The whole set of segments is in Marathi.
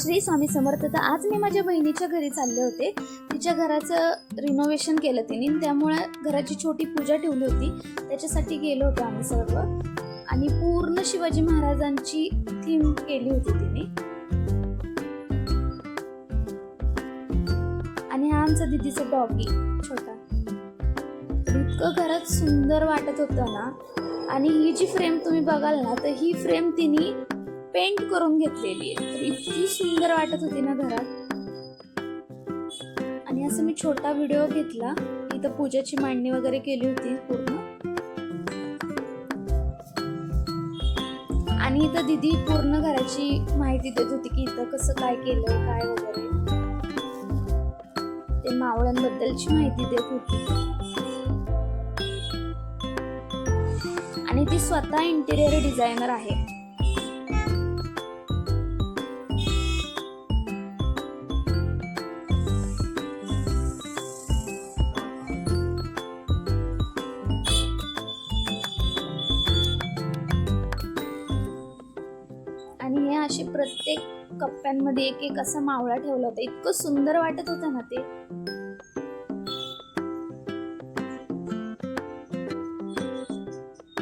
श्री स्वामी समर्थ. तर आज मी माझ्या बहिणीच्या घरी चालले होते. तिच्या घराचं रिनोव्हेशन केलं तिने. त्यामुळे घराची छोटी पूजा ठेवली होती. त्याच्यासाठी गेलो होतो आम्ही सर्व. आणि पूर्ण शिवाजी महाराजांची थीम केली होती तिने. आणि हा आमचा दिदीचा डॉगी छोटा. इतकं घरात सुंदर वाटत होतं ना. आणि ही जी फ्रेम तुम्ही बघाल ना तर ही फ्रेम तिने पेंट करून घेतलेली आहे. तर इतकी सुंदर वाटत होती ना घरात. आणि असं मी छोटा व्हिडिओ घेतला. इथं पूजाची मांडणी वगैरे केली होती पूर्ण. आणि इथं दिदी पूर्ण घराची माहिती देत होती की इथं कसं काय केलं काय वगैरे. ते मावळ्यांबद्दलची माहिती देत होती. आणि ती स्वतः इंटिरियर डिझायनर आहे. असे प्रत्येक कप्प्यांमध्ये एक एक असा मावळा ठेवला होता. इतकं सुंदर वाटत होतं ना ते.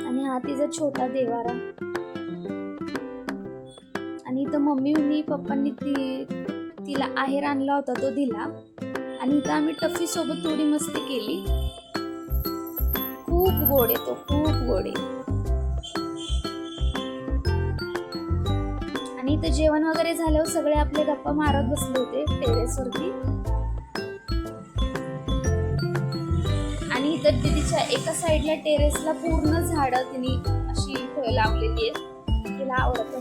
आणि हा तिचा छोटा देवारा. आणि इथं मम्मी पप्पांनी ती तिला आहेर आणला होता तो दिला. आणि इथं आम्ही टफी सोबत थोडी मस्ती केली. खूप गोड आहे तो खूप गोड आहे. इथं जेवण वगैरे झाल्यावर सगळे आपले गप्पा मारत बसले होते टेरेसवरती आणि इथं तिच्या एका साईडला टेरेसला पूर्ण झाडं तिने अशी लावलेली आहेत. तिला आवडत